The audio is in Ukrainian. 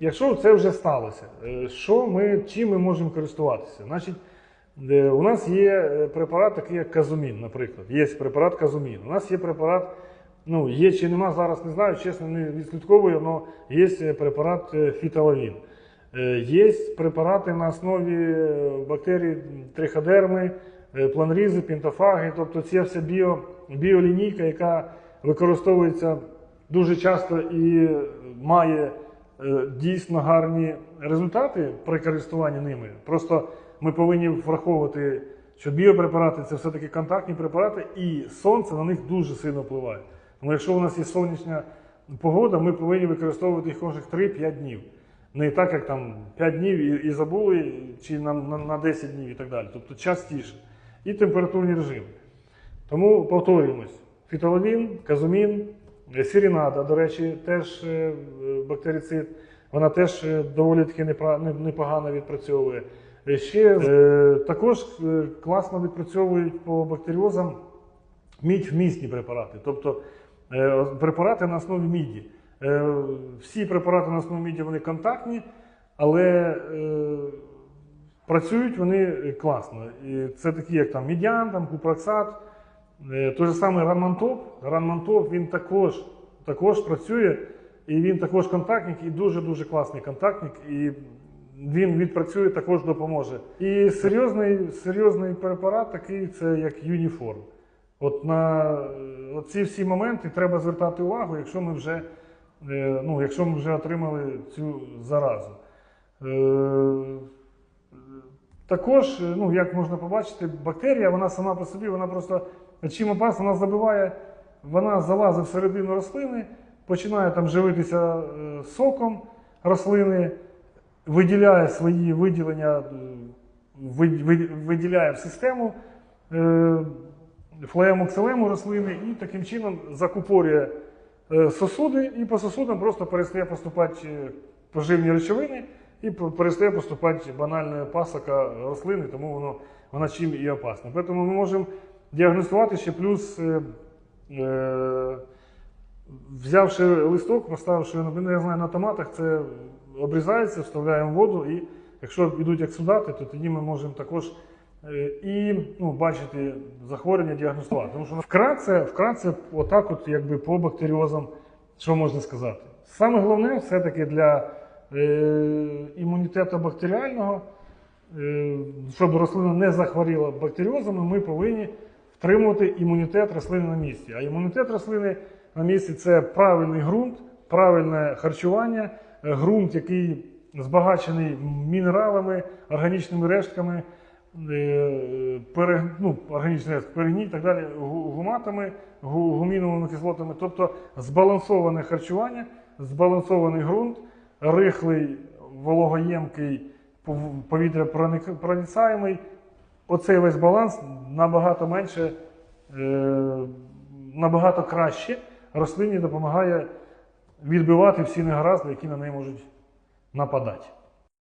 якщо це вже сталося, е, що ми, чим ми можемо користуватися? Значить, е, у нас є е, препарат, такий як казумін, наприклад. Є препарат казумін. У нас є препарат, ну, є чи нема, зараз не знаю, чесно, не відслідковую, але є препарат фіталавін. Є препарати на основі бактерій триходерми, планрізи, пінтофаги, тобто це вся біо, біолінійка, яка використовується дуже часто і має дійсно гарні результати при користуванні ними. Просто ми повинні враховувати, що біопрепарати це все-таки контактні препарати, і сонце на них дуже сильно впливає. Тому якщо у нас є сонячна погода, ми повинні використовувати їх кожних 3-5 днів. Не так, як там 5 днів і, і забули, чи на, на, на 10 днів і так далі. Тобто частіше. І температурні режими. Тому повторюємось: фітоловін, казумін, сірінада, до речі, теж е, бактерицид. Вона теж е, доволі таки непогано відпрацьовує. Е, Ще також класно відпрацьовують по бактеріозам мідь вмісні препарати, тобто препарати на основі міді. Всі препарати на основі міді вони контактні, але працюють вони класно. І це такі, як там мідіан, там, купроксат, той же самий ранмантоп. Ранмантоп він також, також працює, і він також контактник, і дуже-дуже класний контактник. І він відпрацює, також допоможе. І серйозний, серйозний препарат такий це як Юніформ. От на е, ці всі моменти треба звертати увагу, якщо ми вже, е, ну, якщо ми вже отримали цю заразу. Також, е, ну, як можна побачити, бактерія, вона сама по собі, вона просто чим опасна, вона забиває, вона залазить всередину рослини, починає там живитися е, соком рослини, виділяє свої виділення, е, ви- ви- виділяє в систему флеєму кселему рослини і таким чином закупорює сосуди, і по сосудам просто перестає поступати поживні речовини і перестає поступати банальна пасока рослини, тому воно, вона чим і опасна. Тому ми можемо діагностувати ще плюс. е, е, Взявши листок, поставивши, я знаю, на томатах, це обрізається, вставляємо воду, і якщо йдуть ексудати, то тоді ми можемо також е, і ну, бачити захворювання, діагностувати. Тому що вкратце, вкратце, отак, от, якби по бактеріозам, що можна сказати? Саме головне, все-таки для е, імунітету бактеріального, е, щоб рослина не захворіла бактеріозами, ми повинні втримувати імунітет рослини на місці. А імунітет рослини на місці це правильний ґрунт, правильне харчування, е, ґрунт, який збагачений мінералами, органічними рештками, е, пере, ну, органічні рештки, перегній і так далі, гуматами, гуміновими кислотами. Тобто збалансоване харчування, збалансований ґрунт, рихлий, вологоємкий, пов- повітря проник- проницаємий. Оцей весь баланс набагато менше, е, набагато краще рослині допомагає відбивати всі негаразди, які на неї можуть нападати.